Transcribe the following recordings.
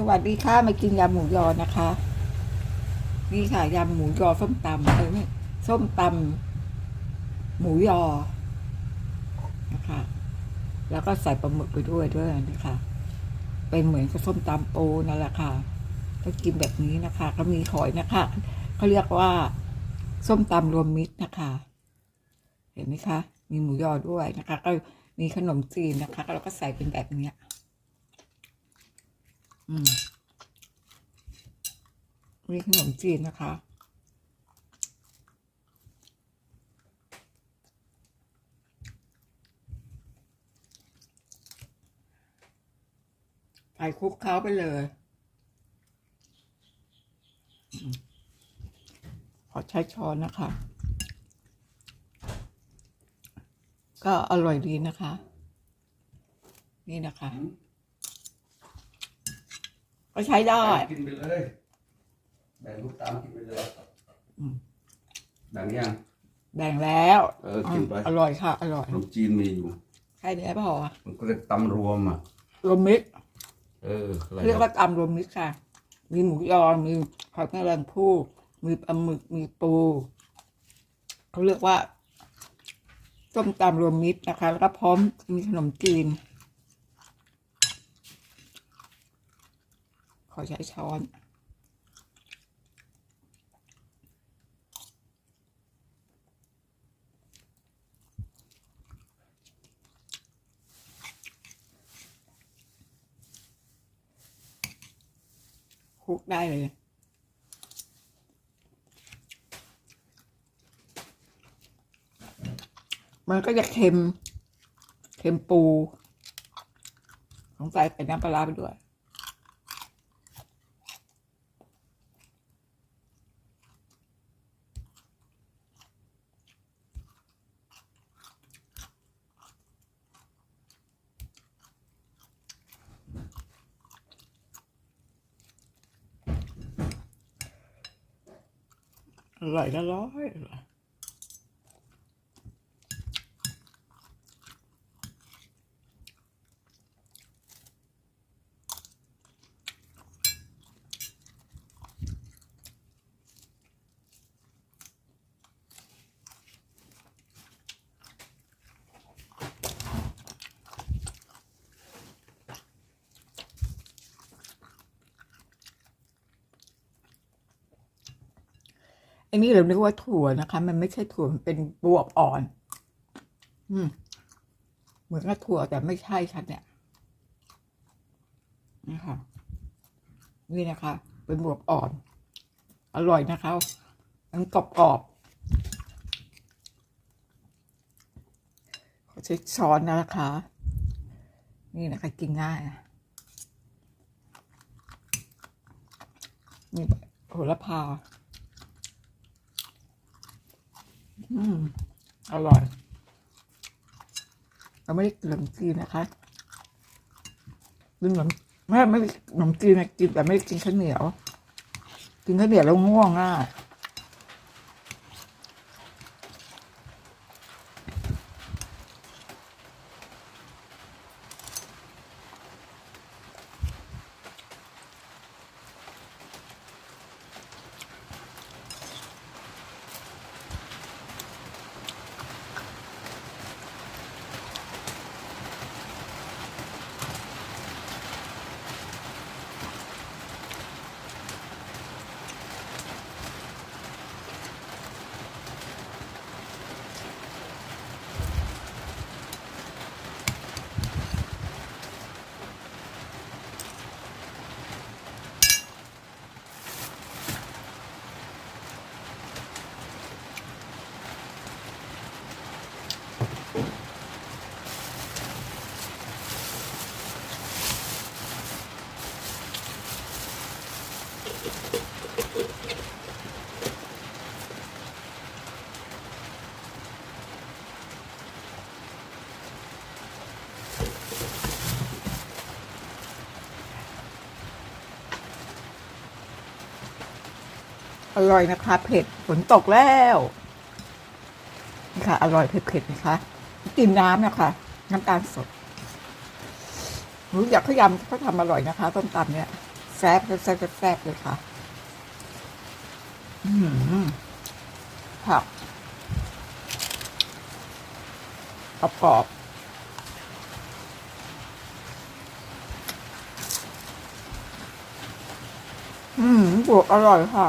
สวัสดีค่ะมากินยำหมูยอนะคะ นี่ค่ะยำหมูยอส้มตำเออไม่ส้มตำหมูยอนะคะ แล้วก็ใส่ปลาหมึกไปด้วยด้วยนะคะเป็นเหมือนกับส้มตำปูนั่นแหละค่ะก็กินแบบนี้นะคะ ก็มีหอยนะคะเขาเรียกว่าส้มตำรวมมิตรนะคะ เห็นไหมคะ มีหมูยอด้วยนะคะ ก็มีขนมจีนนะคะแล้วก็ใส่เป็นแบบเนี้ย มีขนมจีนนะคะ ใส่คลุกเคล้าไปเลยขอใช้ช้อนนะคะ ก็อร่อยดีนะคะ นี่นะคะ ก็ใช้ได้ กินไปเลยแบ่งลูกตามกินไปเลยอืม แบ่งยังแบ่งแล้วเออกินไปอร่อยค่ะ อร่อย ขนมจีนมีอยู่แค่นี้พอมันก็เรียกตำรวมอะ รวมมิตรเอออะไรเรียกว่าตำรวมมิตรค่ะ มีหมูยอ มีหอยแมลงภู่มีปลาหมึก มีปู เขาเรียกว่าต้มตำรวมมิตรนะคะ แล้วก็พร้อมมีขนมจีน อใช้ช้อน คุกได้เลยมันก็จะเค็ม เค็มปู สงสัยใส่น้ำปลาไปด้วย อร่อ อันนี้เรานึกว่าถั่วนะคะ มันไม่ใช่ถั่วมันเป็นบวบอ่อน อืม เหมือนกับถั่วแต่ไม่ใช่ค่ะเนี่ยนี่ค่ะนี่นะคะ เป็นบวบอ่อน อร่อยนะคะมันกรอบกรอบๆขอใช้ช้อนนะคะ นี่นะคะกินง่ายนี่โหระพา อืมอร่อย เราไม่ได้กินขนมจีนนะคะกินขนมไม่ไม่ได้ขนมจีนนะกินแต่ไม่ได้กินข้าวเหนียว กินข้าวเหนียวแล้วง่วงง่า อร่อยนะคะเผ็ดฝนตกแล้วนี่ค่ะ อร่อยเผ็ดๆนะคะกินน้ำนะคะ น้ำตาลสดหนูอยากขยำเขาทำอร่อยนะคะต้มตำเนี่ยแซ่บแซ่บแซ่บซบเลยค่ะอืมผักกรอบกรอบอืมบวกอร่อยค่ะ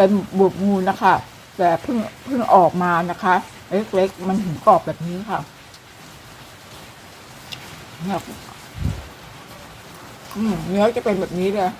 เป็นบวบงูนะคะ แต่เพิ่งเพิ่งออกมานะคะ เล็กๆมันถึงกรอบแบบนี้ค่ะเนี่ยเนื้อจะเป็นแบบนี้เลย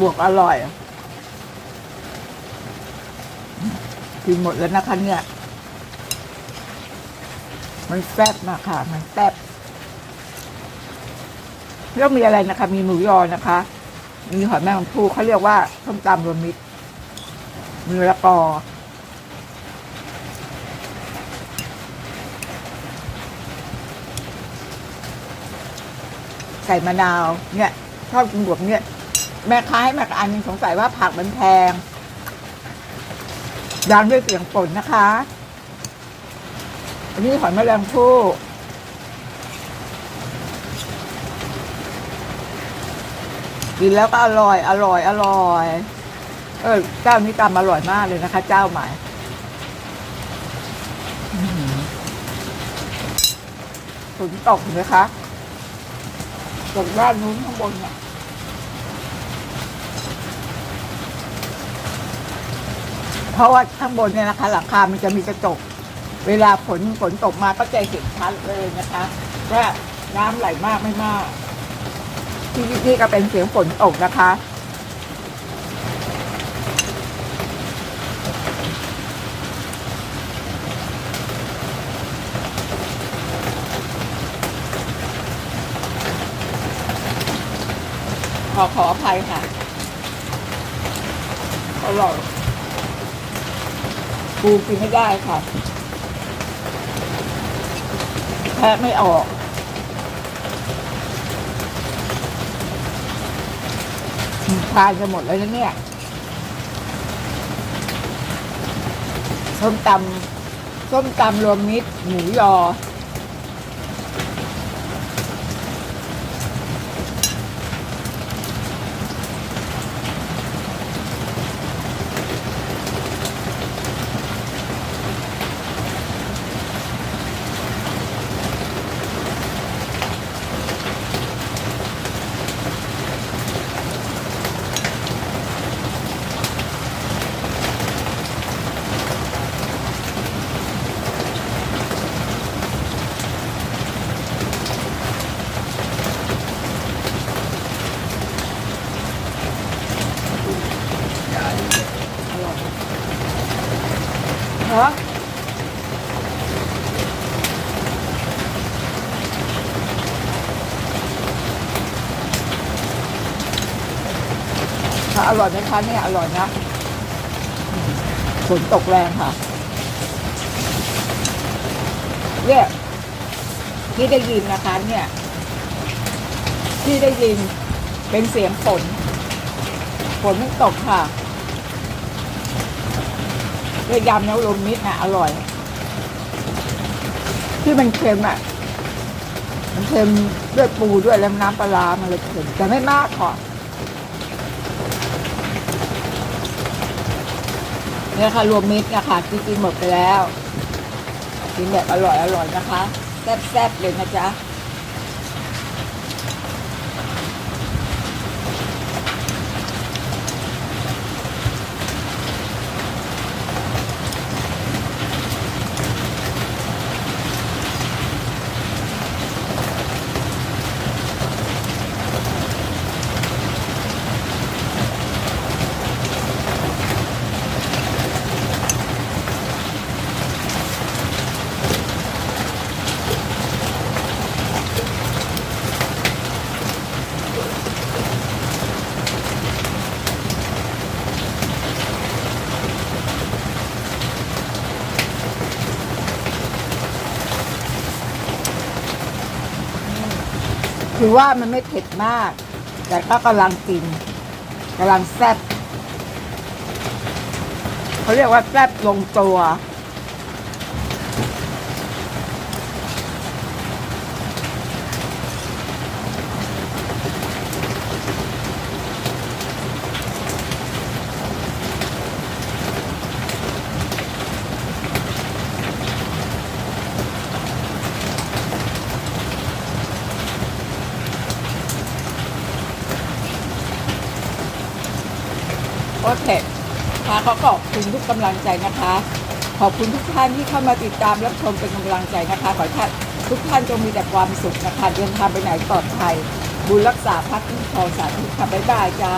บวกอร่อยกินหมดแล้วนะคะเนี่ย มันแซ่บมากค่ะ มันแซ่บแล้วมีอะไรนะคะ มีหมูยอนะคะ มีหอยแมงภู่เขาเรียกว่าส้มตำรวมมิตรมีมะละกอใส่มะนาว เนี่ยชอบกินบวกเนี่ย แม่ค้าให้มาอันนึงสงสัยว่าผักมันแพงยางด้วยเสียงฝนนะคะอันนี้หอยแมลงภู่กินแล้วก็อร่อย อร่อย อร่อย เออเจ้านี้ตำอร่อยมากเลยนะคะ เจ้าใหม่ฝนตกเห็นไหมคะตกด้านนู้นข้างบนเนี่ย เพราะว่าข้างบนเนี่ยนะคะหลังคา มันจะมีกระจก เวลาฝนฝนตกมาก็จะเห็นชัดเลยนะคะว่าน้ำไหลมากไม่มาก ที่นี่ก็เป็นเสียงฝนตกนะคะขอขออภัยค่ะอร่อย ปูกินไม่ได้ค่ะแทะไม่ออก ทานจะหมดแล้วนะเนี่ยส้มตำส้มตำรวมมิตรหมูยอ เหรอค่ะอร่อยไหมคะเนี่ยอร่อยนะฝนตกแรงค่ะเนี่ยที่ได้ยินนะคะเนี่ย ที่ได้ยินเป็นเสียงฝนฝนมันตกค่ะ เรียยำน้ำลมมิตรนะอร่อย ที่มันเค็มอะ มันเค็มด้วยปูด้วยแล้วน้ำปลาร้ามันเลยเค็มแต่ไม่มากค่ะเนี่ยค่ะรวมมิตรนะคะที่กินหมดไปแล้ว กินแบบอร่อยอร่อยนะคะ แซ่บๆเลยนะจ๊ะ คือว่ามันไม่เผ็ดมาก แต่ก็กำลังกินกำลังแซ่บเขาเรียกว่าแซ่บลงตัว โอเคค่ะขอขอบคุณทุกกำลังใจนะคะ ขอบคุณทุกท่านที่เข้ามาติดตามรับชมเป็นกำลังใจนะคะ ขอท่านทุกท่านจงมีแต่ความสุขนะคะเดินทางไปไหนปลอดภัยบุญรักษาพักที่ครองสาธุค่ะบ๊ายบายจ้า